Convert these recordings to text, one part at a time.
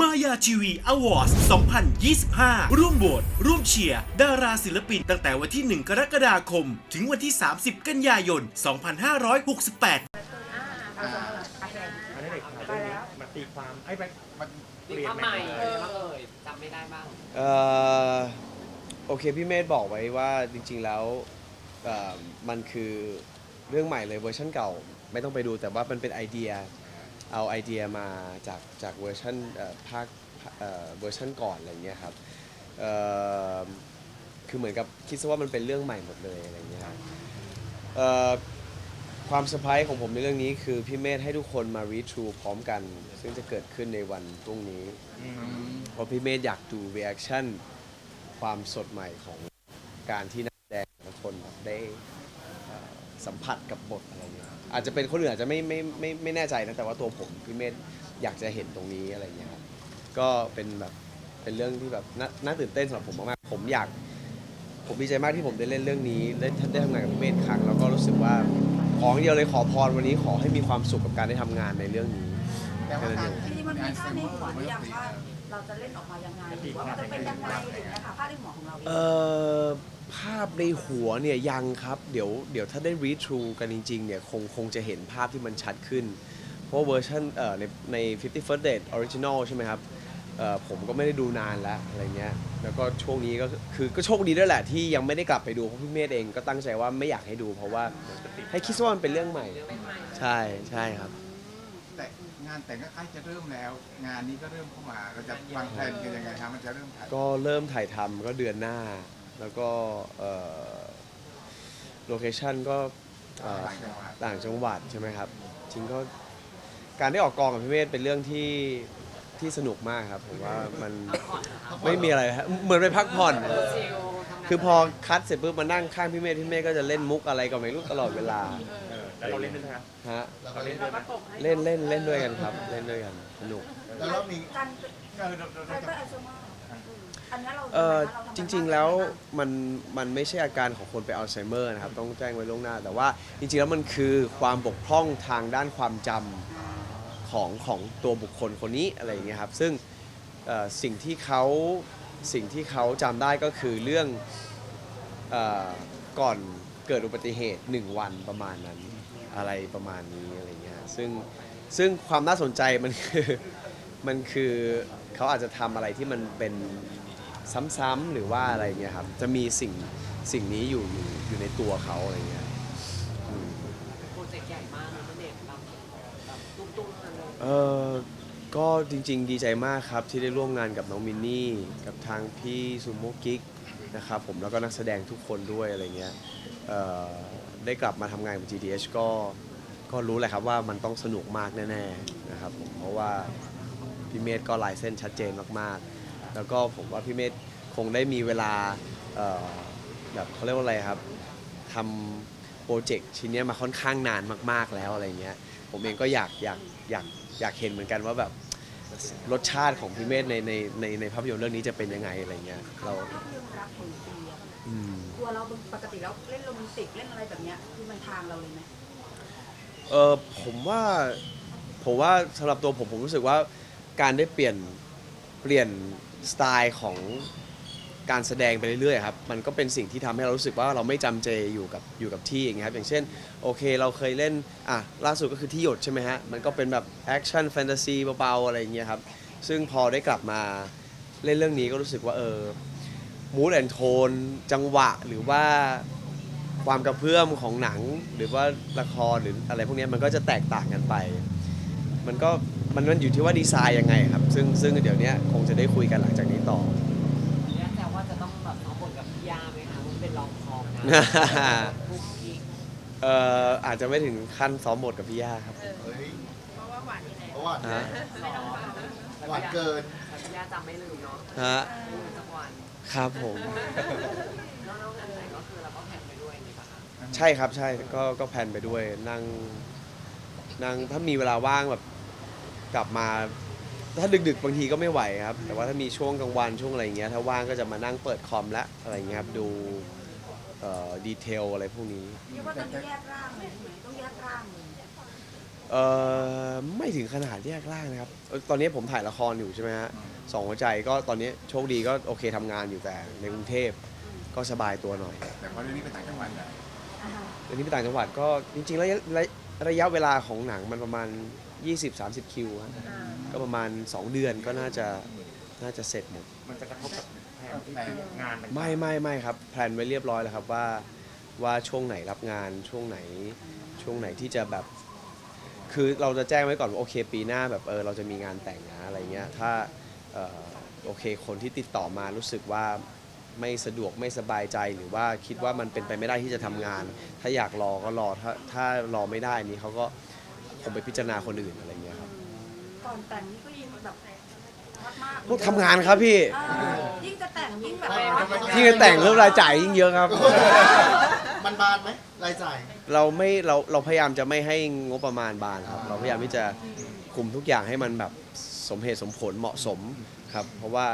มายาทีวีอวอร์ด2025 ร่วมโหวตร่วมเชียร์ดาราศิลปินตั้งแต่วันที่ 1 กรกฎาคม ถึงวันที่ 30 กันยายน 2568อันนี้เด็กข่าวเรื่องนี้มาตีความไอ้ไปมันเปลี่ยนใหม่เลยบ้างเอ่ยจำไม่ได้บ้าง เอ่อโอเคพี่เมธบอกไว้ว่าจริงๆแล้วเอ่อมันคือเรื่องใหม่เลยเวอร์ชันเก่า ไม่ต้องไปดูแต่ว่ามันเป็นไอเดีย เอาไอเดียมาจากจากเวอร์ชันเอ่อภาคเอ่อเวอร์ชันก่อนอะไรเงี้ยครับเอ่อคือเหมือนกับคิดซะว่ามันเป็นเรื่องใหม่หมดเลยอะไรเงี้ยครับเอ่อความเซอร์ไพรส์ของผมในเรื่องนี้คือพี่เมธให้ทุกคนมา read through พร้อมกัน ซึ่งจะเกิดขึ้นในวันพรุ่งนี้เพราะพี่เมธอยากดู reaction ความสดใหม่ของการที่นักแสดงแต่ละคนแบบได้เอ่อสัมผัสกับบทอะไรเงี้ย อาจจะเป็นคนอื่นอาจจะไม่ไม่ไม่ไม่แน่ใจนะแต่ว่าตัวผมพี่เมธอยากจะเห็นตรงนี้อะไรเงี้ยครับก็เป็นแบบเป็นเรื่องที่แบบน่าน่าตื่นเต้นสำหรับผมมากๆผมอยาก ผมดีใจมากที่ผมได้เล่นเรื่องนี้ได้ได้ทำงานกับพี่เมธครั้งแล้วก็รู้สึกว่าของเดียวเลยขอพรวันนี้ขอให้มีความสุขกับการได้ทำงานในเรื่องนี้แต่ว่าการจริงๆมันมีภาพในหัวหรือยังว่า เราจะเล่นออกมายังไงหรือว่ามันจะเป็นยังไงอะไรอย่างเงี้ยค่ะภาพในหัวของเราเองเอ่อภาพในหัวเนี่ยยังครับเดี๋ยวเดี๋ยวถ้าได้ read through กันจริงๆเนี่ยคงคงจะเห็นภาพที่มันชัดขึ้น เพราะว่าเวอร์ชันเอ่อในใน50 First Date Original ใช่ไหมครับเอ่อผมก็ไม่ได้ดูนานแล้วอะไรเงี้ยแล้วก็ช่วงนี้ก็คือก็โชคดีด้วยแหละที่ยังไม่ได้กลับไปดูเพราะพี่เมธเองก็ตั้งใจว่าไม่อยากให้ดู เพราะว่าให้คิดว่ามันเป็นเรื่องใหม่ ใช่ใช่ครับ แต่ งานแต่งก็ใกล้จะเริ่มแล้ว งานนี้ก็เริ่มเข้ามาเราจะวางแผนกันยังไงครับมันจะเริ่มถ่ายก็เริ่มถ่ายทำก็เดือนหน้า แล้วก็โลเคชันก็เอ่อต่างจังหวัดต่างจังหวัดใช่ไหมครับจริงก็การได้ออกกองกับพี่เมธเป็นเรื่องที่ที่สนุกมากครับผมว่ามันไม่มีอะไรฮะเหมือนไปพักผ่อนชิลทำงานคือพอคัดเสร็จปุ๊บมานั่งข้างพี่เมธพี่เมธก็จะเล่นมุกอะไรก็ไม่รู้ตลอดเวลา เออ แล้วเราเล่นด้วยนะครับฮะเราเล่นด้วยไหมเล่นเล่นเล่นด้วยกันครับ เล่นด้วยกันสนุก แล้วเรามีการเออเราเราไฟเราเบอร์ไอโซมาอันนี้เราเออทำไมคะเาจทำริงๆแล้วมันมันไม่ใช่อาการของคนเป็นอัลไซเมอร์นะครับ ต้องแจ้งไว้ล่วงหน้า แต่ว่าจริงๆแล้วมันคือความบกพร่องทางด้านความจำของของตัวบุคคลคนนี้อะไรอย่างเงี้ยครับ ซึ่งเอ่อสิ่งที่เขาสิ่งที่เขาจำได้ก็คือเรื่องเออก่อนเกิดอุบัติเหตุ 1 วันประมาณนั้น อะไรประมาณนี้อะไรเงี้ยซึ่งซึ่งความน่าสนใจมันคือมันคือเขาอาจจะทำอะไรที่มันเป็นซ้ำๆหรือว่าอะไรเงี้ยครับจะมีสิ่งสิ่งนี้อยู่อยู่อยู่ในตัวเขาอะไรเงี้ยอืมโปรเจกต์ใหญ่มากนะเด็กแบบแบบตุ้มๆกันเลยเออก็จริง ๆ ดีใจมากครับที่ได้ร่วมงานกับน้องมินนี่ กับทางพี่ซูโม่กิ๊กนะครับผมแล้วก็นักแสดงทุกคนด้วยอะไรเงี้ยเอ่อ ได้กลับมาทำงานกับ GDH ก็ก็รู้แหละครับว่ามันต้องสนุกมากแน่ๆนะครับผมเพราะว่าพี่เมธก็ลายเส้นชัดเจนมากๆ แล้วก็ผมว่าพี่เมธคงได้มีเวลาเอ่อแบบเขาเรียกว่าอะไรครับทำโปรเจกต์ชิ้นเนี้ยมาค่อนข้างนานมากๆแล้วอะไรเงี้ยผมเองก็อยากอยากอยากอยากเห็นเหมือนกันว่าแบบรสชาติของพี่เมธในในในในภาพยนตร์เรื่องนี้จะเป็นยังไงอะไรเงี้ยเราภาพยนตร์รักของปีอะ ตัวเราปกติแล้วเล่นโรแมนติกเล่นอะไรแบบเนี้ยคือมันทางเราเลยไหมเออผมว่าผมว่าสำหรับตัวผมผมรู้สึกว่าการได้เปลี่ยนเปลี่ยนสไตล์ของการแสดงไปเรื่อยๆครับมันก็เป็นสิ่งที่ทำให้เรารู้สึกว่าเราไม่จำเจอยู่กับอยู่กับที่อย่างเงี้ยครับอย่างเช่นโอเคเราเคยเล่นอะล่าสุดก็คือที่หยดใช่ไหมฮะมันก็เป็นแบบแอคชั่นแฟนตาซีเบาๆอะไรอย่างเงี้ยครับซึ่งพอได้กลับมาเล่นเรื่องนี้ก็รู้สึกว่าเออ มูดแอนโทนจังหวะหรือว่าความกระเพื่อมของหนัง หรือว่าละครหรืออะไรพวกเนี้ยมันก็จะแตกต่างกันไป มันก็มันมันอยู่ที่ว่าดีไซน์ยังไงครับ ซึ่งซึ่งเดี๋ยวเนี้ยคงจะได้คุยกันหลังจากนี้ต่อเนี่ยแต่ว่าจะต้องแบบซ้อมบทกับพี่ยาไหมคะมันเป็นรองคอมนะคุกกิ๊กเอ่ออาจจะไม่ถึงขั้นซ้อมบทกับพี่ย่าครับเฮ้ยเพราะว่าหวานนี่แหละเพราะว่าฮะ หวานเกินแต่พี่ยาจำไม่ลืมเนาะฮะลืมจังหวันครับผมแล้วน้องอันไหนก็คือเราก็แข่งไปด้วยนี่ปะคะใช่ครับใช่ก็ก็แพลนไปด้วยนั่งนั่งถ้ามีเวลาว่างแบบกลับมา ถ้าดึกๆบางทีก็ไม่ไหวครับ แต่ว่าถ้ามีช่วงกลางวันช่วงอะไรอย่างเงี้ยถ้าว่างก็จะมานั่งเปิดคอมและอะไรอย่างเงี้ยครับดูเอ่อดีเทลอะไรพวกนี้ เรียกว่าตอนนี้แยกร่างเลยใช่ไหมต้องแยกร่างเลย เเออไม่ถึงขนาดแยกร่างนะครับเอ่อตอนนี้ผมถ่ายละครอยู่ใช่ไหมฮะสองหัวใจก็ตอนนี้โชคดีก็โอเคทำงานอยู่แต่ในกรุงเทพก็สบายตัวหน่อยแต่พอเรื่องนี้ไปต่างจังหวัดแล้วอันนี้ไปต่างจังหวัดก็จริงๆระยะระยะระยะเวลาของหนังมันประมาณ 20-30 คิวครับก็ประมาณ 2 เดือนก็น่าจะน่าจะเสร็จหมด มันจะกระทบกับแผนที่งานมันไม่ไม่ไม่ครับแพลนไว้เรียบร้อยแล้วครับว่าว่าช่วงไหนรับงานช่วงไหน ช่วงไหนที่จะแบบ คือเราจะแจ้งไว้ก่อนว่าโอเคปีหน้าแบบเออเราจะมีงานแต่งนะอะไรเงี้ยถ้าเออโอเคคนที่ติดต่อมารู้สึกว่าไม่สะดวกไม่สบายใจหรือว่าคิดว่ามันเป็นไปไม่ได้ที่จะทำงาน ถ้าอยากรอก็รอถ้าถ้ารอไม่ได้นี้เขาก็คงไปพิจารณาคนอื่นอะไรเงี้ยครับก่อนแต่งนี่ก็ยิ่งแบบฮอตมากพวกทำงานครับพี่เออยิ่งจะแต่งยิ่งแบบฮอตที่จะแต่งเรื่องรายจ่ายยิ่งเยอะครับ มันบานไหมรายจ่าย เราไม่เราเราพยายามจะไม่ให้งบประมาณบานครับ เราพยายามที่จะคุมทุกอย่างให้มันแบบสมเหตุสมผลเหมาะสมครับ เพราะว่า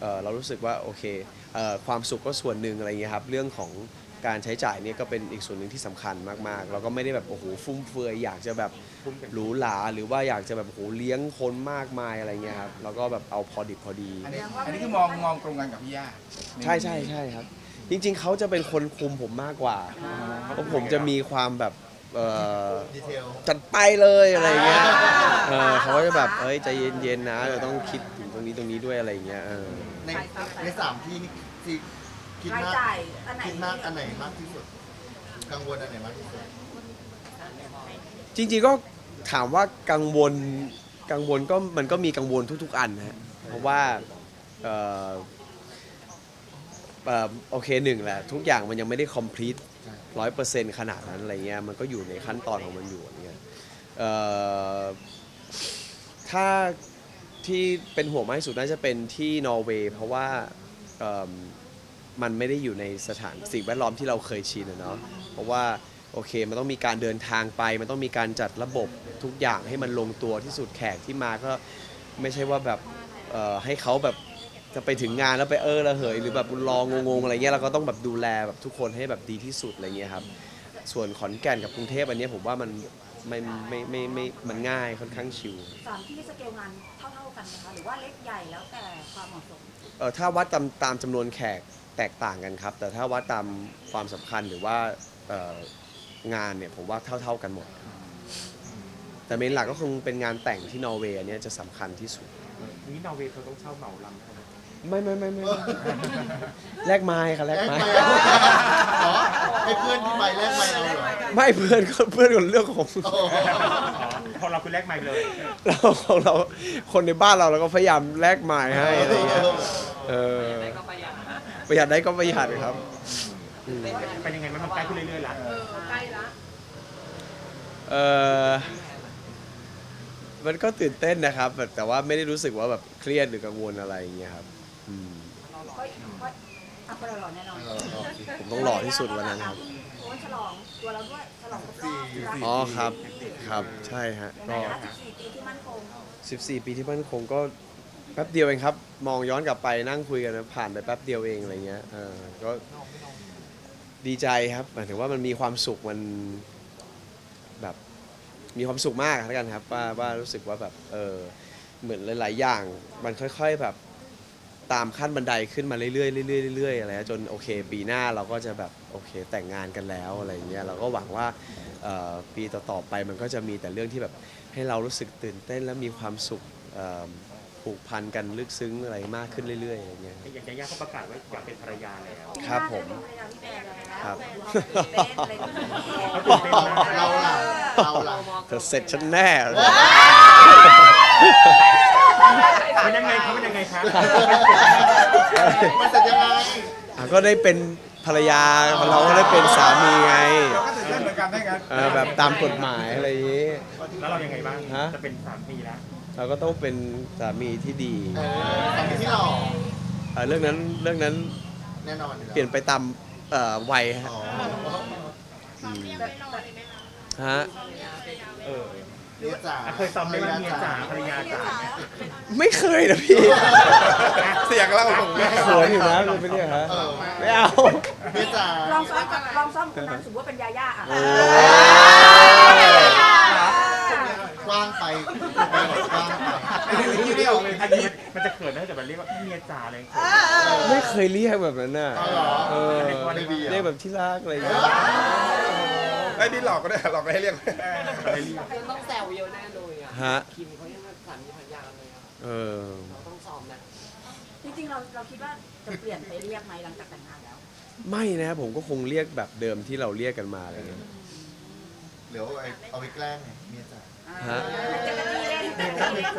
เอ่อเรารู้สึกว่าโอเคเอ่อความสุขก็ส่วนหนึ่งอะไรเงี้ยครับ เรื่องของการใช้จ่ายเนี่ยก็เป็นอีกส่วนหนึ่งที่สำคัญมากๆ เราก็ไม่ได้แบบโอ้โหฟุ่มเฟือยอยากจะแบบหรูหราหรือว่าอยากจะแบบโอ้โหเลี้ยงคนมากมายอะไรเงี้ยครับเราก็แบบเอาพอดิบพอดี อันนี้อันนี้คือมองมองตรงกันกับพี่ย่า ใช่ใช่ใช่ครับ จริง ๆ เขาจะเป็นคนคุมผมมากกว่าเพราะผมจะมีความแบบเอ่อดีเทลจัดไปเลยอะไรเงี้ยเออเขาก็จะแบบเอ้ยใจเย็นๆนะเราต้องคิดถึงตรงนี้ตรงนี้ด้วยอะไรเงี้ยเออในในสามที่นี่ที่คิดรายมากจ่ายอันไหนคิดมากอันไหนมากที่สุด กังวลอันไหนมากที่สุดจริง ๆก็ถามว่ากังวลกังวลก็มันก็มีกังวลทุก ๆ อันนะฮะเพราะว่าเอ่อ เอ่อโอเคหนึ่งแหละทุกอย่างมันยังไม่ได้ complete ร้อยเปอร์เซ็นต์ขนาดนั้นอะไรเงี้ยมันก็อยู่ในขั้นตอนของมันอยู่อะไรเงี้ยเอ่อถ้าที่เป็นห่วงมากที่สุดน่าจะเป็นที่นอร์เวย์เพราะว่าเอิ่มมันไม่ได้อยู่ในสถานสิ่งแวดล้อมที่เราเคยชินอะเนาะเพราะว่าโอเคมันต้องมีการเดินทางไป มันต้องมีการจัดระบบทุกอย่างให้มันลงตัวที่สุดแขกที่มาก็ไม่ใช่ว่าแบบเอ่อให้เขาแบบ จะไปถึงงานแล้วไปเออระเหยหรือแบบรองงๆอะไรเงี้ยเราก็ต้องแบบดูแลแบบทุกคนให้แบบดีที่สุดอะไรเงี้ยครับส่วนขอนแก่นกับกรุงเทพอันเนี้ยผมว่ามันไม่ไม่ไม่ไม่มันง่ายค่อนข้างชิวสามที่สเกลงานเท่าๆกันนะคะหรือว่าเล็กใหญ่แล้วแต่ความเหมาะสมเออถ้าวัดตามตามจำนวนแขกแตกต่างกันครับ แต่ถ้าวัดตามความสำคัญหรือว่าเอ่องานเนี่ยผมว่าเท่า ๆกันหมด แต่เมนหลักก็คงเป็นงานแต่งที่นอร์เวย์อันเนี้ยจะสำคัญที่สุด นี่นอร์เวย์เขาต้องเช่าเหมาลำใช่ไหม ไม่ไม่ไม่ไม่ไม่แลกไม้ค่ะแลแลกไม้ ไปอ๋อให้เพื่อนที่ไปแลกไปเอาเหรอไม่เพื่อนก็เพื่อนคนเรื่องของ โอ้โหพอเราคือแลกไมค์เลย เราของเราคนในบ้านเราเราก็พยายามแลกไม้ให้อะไรเงี้ยเออประหยัดประหยัดได้ก็ประหยัดครับ เป็นยังไงมันมันใกล้ขึ้นเรื่อยๆละใกล้ละเออมันก็ตื่นเต้นนะครับแบบแต่ว่าไม่ได้รู้สึกว่าแบบเครียดหรือกังวลอะไรอย่างเงี้ยครับ อืมค่อยค่อยอัพเราหล่อแน่นอนผมต้องหล่อที่สุดวันนั้นครับ โอ้ยฉลองตัวเราด้วยฉลองครบรอบอ๋อครับ ครับ ใช่ฮะ ยังไงก็คะ14ปีที่มั่นคง14 ปีที่มั่นคงก็แป๊บเดียวเองครับ มองย้อนกลับไปนั่งคุยกันนะผ่านไปแป๊บเดียวเองอะไรเงี้ยเออก็ดีใจครับหมายถึงว่ามันมีความสุขมันแบบมีความสุขมากแล้วกันครับว่าว่ารู้สึกว่าแบบเออเหมือนหลาย ๆ อย่าง มันค่อย ๆ แบบ ตามขั้นบันไดขึ้นมาเรื่อยๆเรื่อยๆเรื่อยๆอะไรนะจนโอเค ปีหน้าเราก็จะแบบโอเคแต่งงานกันแล้วอะไรเงี้ยเราก็หวังว่าเอ่อปีต่อๆไปมันก็จะมีแต่เรื่องที่แบบให้เรารู้สึกตื่นเต้นและมีความสุขเอ่อผูกพันกันลึกซึ้งอะไรมากขึ้นเรื่อยๆอะไรเงี้ยอย่างยาย่าเขาประกาศว่าอยากเป็นภรรยาแล้ว ครับผมเป็นภรรยาพี่แบร์แล้วครับเป็นอะไรแบบนี้เขาตื่นเต้นมาก เราล่ะ เราล่ะ เธอเสร็จฉันแน่เลย เป็นยังไงเขาเป็นยังไงคะมันจะยังไงอะก็ได้เป็นภรรยาเราก็ได้เป็นสามีไง เราก็ตื่นเต้นเหมือนกันได้กันเออแบบตามกฎหมายอะไรอย่างงี้ แล้วเรายังไงบ้าง ฮะ จะเป็นสามปีแล้วเราก็ต้องเป็นสามีที่ดีเออตอนนี้ที่หล่อเอ่อเรื่องนั้นเรื่องนั้นแน่นอนอยู่แล้วเปลี่ยนไปตามเอ่อวัยฮะอ๋อ ฮะ เออ เมียจ๋าเคยซ้อมไหมว่าเมียจ๋าภรรยาจ๋าไม่เคยนะพี่เสียงเราผมแม่สวยอยู่นะเป็นเนี่ยฮะเออไม่เอาเมียจ๋าลองซ้อมกับลองซ้อมกับนางสมมติว่าเป็นยาย่าอะโอ้เกว้างไปไปแบบกว้างไปอันนี้ไม่ออกเลยอันนี้มันจะเขินนะแต่มันเรียกว่าเมียจ๋าเลยไม่เคยเรียกแบบนั้นน่ะเอาเหรอเออไม่ดีอะเรียกแบบที่รักอะไรอย่างเงี้ย ไอ้ยนี่หลอกก็ได้หลอกให้เรียกไม่เรียกคือต้องแซวเยอะแน่เลยอะ ฮะคิมเขายังเป็นสามีภรรยาเลยอะ เออเราต้องซ้อมนะ จริงๆ เราเราคิดว่าจะเปลี่ยนไปเรียกไหมหลังจากแต่งงานแล้ว ไม่นะผมก็คงเรียกแบบเดิมที่เราเรียกกันมาอะไรเงี้ยเดี๋ยวเอาไว้เอาไปแกล้งไงเมียจ๋าฮะจะกระดี้เล่นจะกระดี้เล่น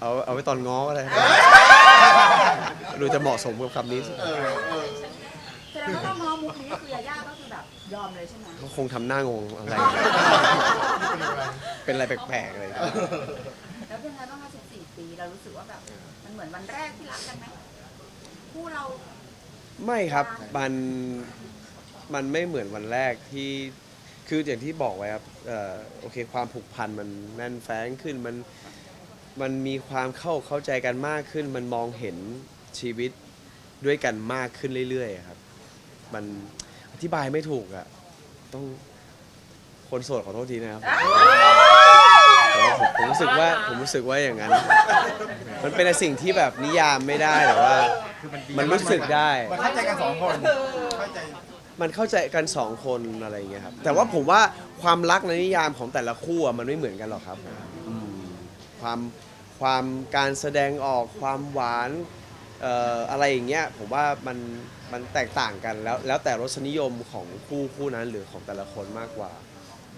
เอาเอาไว้ตอนง้อก็ได้ดูจะเหมาะสมกับคำนี้เออเออ แสดงว่าต้อง ยอมเลยใช่ไหมก็คงทำหน้างงอะไร เป็นอะไรแปลกๆอะไรอย่างเงี้ยแล้วเป็นไงบ้างคะ14 ปีเรารู้สึกว่าแบบมันเหมือนวันแรกที่รักกันไหมคู่เราไม่ครับมันมันไม่เหมือนวันแรกที่คืออย่างที่บอกไว้ครับเอ่อโอเค ความผูกพันมันแน่นแฟ้งขึ้นมันมันมีความเข้าเข้าใจกันมากขึ้น มันมองเห็นชีวิตด้วยกันมากขึ้นเรื่อยๆครับ มันอ ธิบายไม่ถูกอะต้องคนโสดขอโทษทีนะครับแต่ว่าผมผมรู้สึกว่าผมรู้สึกว่าอย่างนั้น มันเป็นสิ่งที่แบบนิยามไม่ได้แต่ว่า คือมันดีมันรู้สึกได้ มันเข้าใจกันสองคนเข้าใจมันเข้าใจกันสองคนอะไรอย่างเงี้ยครับ แต่ว่าผมว่าความรักในนิยามของแต่ละคู่อะมันไม่เหมือนกันหรอกครับอืมความความการแสดงออกความหวานเอ่ออะไรอย่างเงี้ยผมว่ามัน มันแตกต่างกันแล้วแล้วแต่รสนิยมของคู่คู่นั้นหรือของแต่ละคนมากกว่า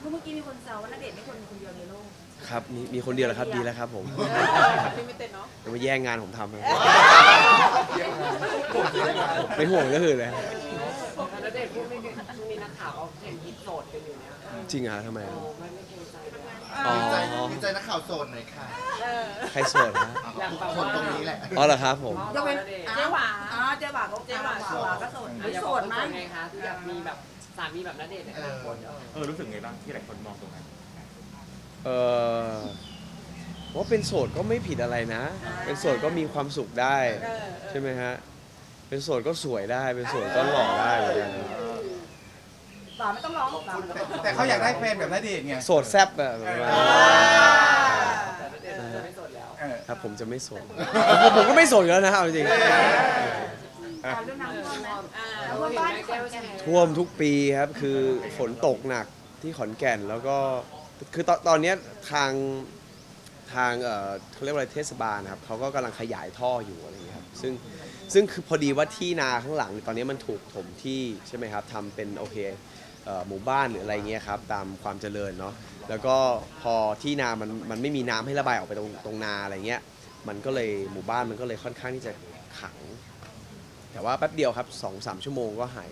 เมื่อกี้มีคนแซวว่าณเดชน์ไม่คนคนเดียวในโลก ครับมีมีคนเดียวแล้วครับดีแล้วครับผมพี่ไม่เต้นเนาะจะมาแย่งงานผมทำนะไม่ห่วงก็คือเลยแล้วเด็กพูดไม่เก่งช่วงนี้นักข่าวเขาเห็นฮิตโสดกันอยู่เนี่ยจริงเหรอทำไมโอ้อะไม่ไม่เกรงใจเลย อะอ๋อ ดีใจดีใจนักข่าวโสดหน่อยค่ะใครโสดนะทุกคนตรงนี้แหละ อ๋อเหรอครับผม ยกเว้นเจ๊หวาอ๋อเจ๊หวาก็เจ๊หวาเจ๊หวาก็โสดอะไม่อย่าโสบอกดว่ามั้ยไงคะที่อยากมีแบบสามีแบบนัเดชน์ในอนาคตเออ เออรู้สึกไงบ้างที่หลายคนมองตรงนั้นเออว่าเป็นโสดก็ไม่ผิดอะไรนะ เป็นโสดก็มีความสุขได้ใช่ไหมฮะ เป็นโสดก็สวยได้ เป็นโสดก็หล่อได้เหมือนกันห วาไม่ต้องร้องหวาไม่ต้องร้องแต่เขาอยากได้แฟนแบบณเดชน์ไงโสดแซ่บแบบประมาณนั้นแต่ณเดชน์จะไม่โสดแล้วเออครับผมจะไม่โสดผมผมก็ไม่โสดอยู่แล้วนะเอาจริงอ่าเรื่องน้ำท่วมไหมอ่าน้ำเห็ท่วนมบ้านไหมที่ขแก้อนวแก่แชนร์ท่วมทุกปีครับคือฝนตกหนักที่ขอนแก่นแล้วก็คือตอนตอนเนี้ยทางทางเอ่อเขาเรียกว่าอะไรเทศบาลนะครับเขาก็กำลังขยายท่ออยู่อะไรอย่างเงี้ยครับซึ่งซึ่งคือพอดีว่าที่นาข้างหลังตอนนี้มันถูกถมที่ใช่ไหมครับทำเป็นโอเคเอ่อ หมู่บ้านหรืออะไรเงี้ยครับตามความเจริญเนาะแล้วก็พอที่นามันมันไม่มีน้ำให้ระบายออกไปตรงตรงนาอะไรเงี้ยมันก็เลยหมู่บ้านมันก็เลยค่อนข้างที่จะขัง แต่ว่าแป๊บเดียวครับสองสามชั่วโมงก็หาย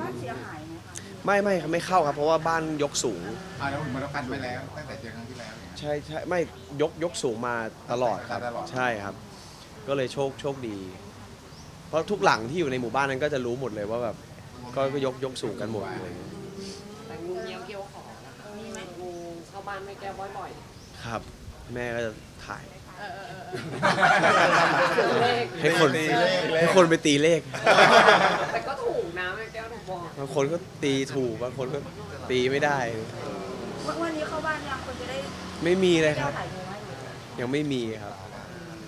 บ้านเสียหายไหมคะไม่ไม่ครับไม่เข้าครับ เพราะว่าบ้านยกสูง อ่าเราเหมือนเรากันไว้แล้ว ตั้งแต่เจอครั้งที่แล้วเนี่ย ใช่ใช่ไม่ยกยกสูงมาตลอดครับตลอด ใช่ครับ ก็เลยโชคโชคดี เพราะทุกหลังที่อยู่ในหมู่บ้านนั้นก็จะรู้หมดเลยว่าแบบ ก็ก็ยกยกสูงกันหมดเลยแต่งูเงี้ยวเกี้ยวขอนะคะมีไหมงูเข้าบ้านไม่แก้บ่อยครับ แม่ก็จะถ่าย ๆเลขให้คนให้คนไปตีเลข แต่ก็ถูกนะแม่แก้วถูกบอกบางคนก็ตีถูกบางคนก็ตีไม่ได้ วันวันนี้เข้าบ้านยังคนจะได้ไม่มีเลยคแก้รัวบ ถ่ายงูไหมยังไม่มีครับ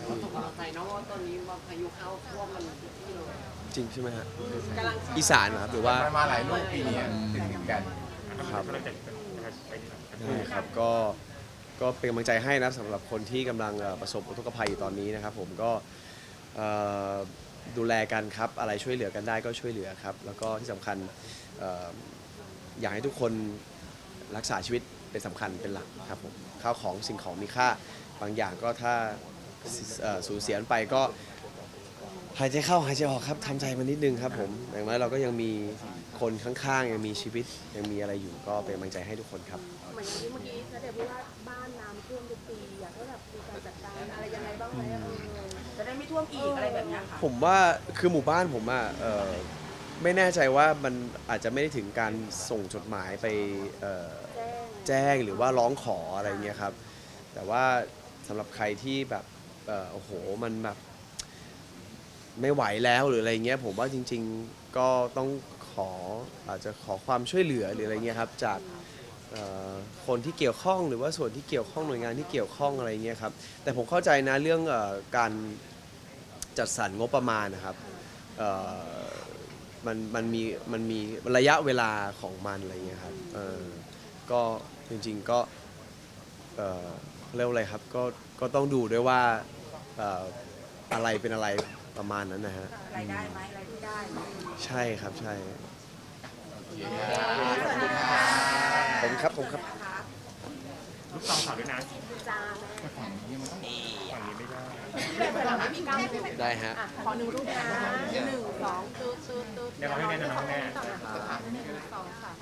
ก็ตกใจเนาะว่าตอนนี้ว่าพายุเข้าท่วมมันทุกที่เลย จริงใช่ไหมฮะกำลังอีสานเหรอครับหรือว่ามันมาหลายลูกปีนี้ติดติดๆกันครับก็เลยจะไปที่ไหนได้ครับก็ก็เป็นกำลังใจให้นะสำหรับคนที่กำลังเอ่อประสบอุทกภัยอยู่ตอนนี้นะครับ ผมก็เอ่อดูแลกันครับ อะไรช่วยเหลือกันได้ก็ช่วยเหลือครับ แล้วก็ที่สำคัญเอ่ออยากให้ทุกคนรักษาชีวิตเป็นสำคัญเป็นหลักครับผมข้าวของสิ่งของมีค่าบางอย่างก็ถ้าเอ่อสูญเสียไปก็ หายใจเข้าหายใจออกครับทำใจมันนิดนึงครับผมอย่างน้อยเราก็ยังมีคนข้างๆ ยังมีชีวิตยังมีอะไรอยู่ก็เป็นกำลังใจให้ทุกคนครับ เหมือนที่เมื่อกี้ณเดชน์พูดว่าบ้านน้ำท่วมทุกปีอยากให้แบบมีการจัดการอะไรยังไงบ้างไหมเออจะได้ไม่ท่วมอีกอะไรแบบเนี้ยค่ะ ผมว่าคือหมู่บ้านผมอะเอ่อไม่แน่ใจว่ามันอาจจะไม่ได้ถึงการส่งจดหมายไปเอ่อแจ้งแจ้งหรือว่าร้องขออะไรเงี้ยครับ แต่ว่าสำหรับใครที่แบบเอ่อโอ้โหมันแบบ ไม่ไหวแล้วหรืออะไรเงี้ยผมว่าจริง ๆก็ต้องขออาจจะขอความช่วยเหลือหรืออะไรเงี้ยครับจากเอ่อคนที่เกี่ยวข้องหรือว่าส่วนที่เกี่ยวข้องหน่วยงานที่เกี่ยวข้องอะไรเงี้ยครับแต่ผมเข้าใจนะเรื่องเออการจัดสรรงบประมาณนะครับเอ่อมันมันมีมันมีระยะเวลาของมันอะไรเงี้ยครับเออก็จริงๆก็เอ่อเรียกว่าอะไรครับก็ก็ต้องดูด้วยว่าเอ่ออะไรเป็นอะไร ประมาณนั้นนะฮะ รายได้ไหมรายได้ไหมใช่ครับใช่ขอบคุณค่ะผมครับผมครับ นะคะลูกซองฝากด้วยนะจ้าฝั่งนี้มันต้องฝั่งนี้ไม่ได้แม่เปิดหลังให้พี่ก้าวได้ฮะ อะขอหนึ่งรูปนะหนึ่งสองตูดตูดตูดเดี๋ยวเราให้แน่นอนนะแม่ต่อนะคะหนึ่งสองค่ะ